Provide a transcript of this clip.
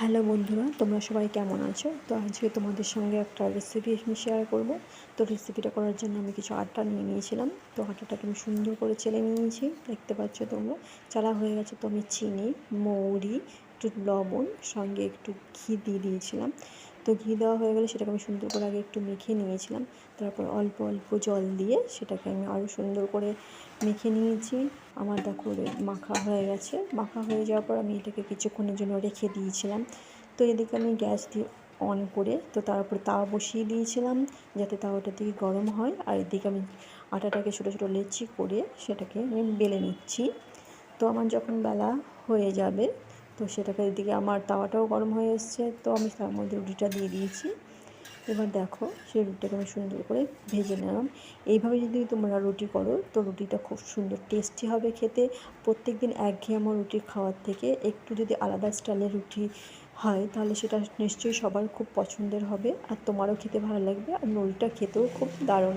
Hello বন্ধুরা, তোমরা সবাই কেমন আছো? তো আজকে তোমাদের সঙ্গে একটা রেসিপি আমি শেয়ার করব। তো রেসিপিটা করার জন্য আমি কিছু আটা নিয়ে নিয়েছিলাম। তো আটাটাকে আমি সুন্দর করে চেলে নিয়েছি, দেখতে পাচ্ছ তোমরা। চালা হয়ে গেছে তো আমি চিনি, মৌরি, একটু লবণ, সঙ্গে একটু ঘি দিয়ে দিয়েছিলাম। তো ঘি দেওয়া হয়ে গেলে সেটাকে আমি সুন্দর করে আগে একটু মেখে নিয়েছিলাম। তারপর অল্প অল্প জল দিয়ে সেটাকে আমি আরও সুন্দর করে মেখে নিয়েছি। আমার দেখো মাখা হয়ে গেছে। মাখা হয়ে যাওয়ার পর আমি এটাকে কিছুক্ষণের জন্য রেখে দিয়েছিলাম। তো এদিকে আমি গ্যাস দিয়ে অন করে, তো তারপরে তাওয়া বসিয়ে দিয়েছিলাম যাতে তাওয়াটা দিকে গরম হয়। আর এদিকে আমি আটাটাকে ছোটো ছোটো লেচি করে সেটাকে আমি বেলে নিচ্ছি। তো আমার যখন বেলা হয়ে যাবে তো সেটাকে এদিকে আমার তাওয়াটাও গরম হয়ে এসছে। তো আমি তার মধ্যে রুটিটা দিয়ে দিয়েছি। এবার দেখো, সেই রুটিটাকে আমি সুন্দর করে ভেজে নিলাম। এইভাবে যদি তোমরা রুটি করো, তো রুটিটা খুব সুন্দর টেস্টি হবে খেতে। প্রত্যেক দিন একঘেয়েমো রুটি খাওয়ার থেকে একটু যদি আলাদা স্টাইলের রুটি হয়, তাহলে সেটা নিশ্চয়ই সবার খুব পছন্দের হবে। আর তোমারও খেতে ভালো লাগবে। আর রুটিটা খেতেও খুব দারুণ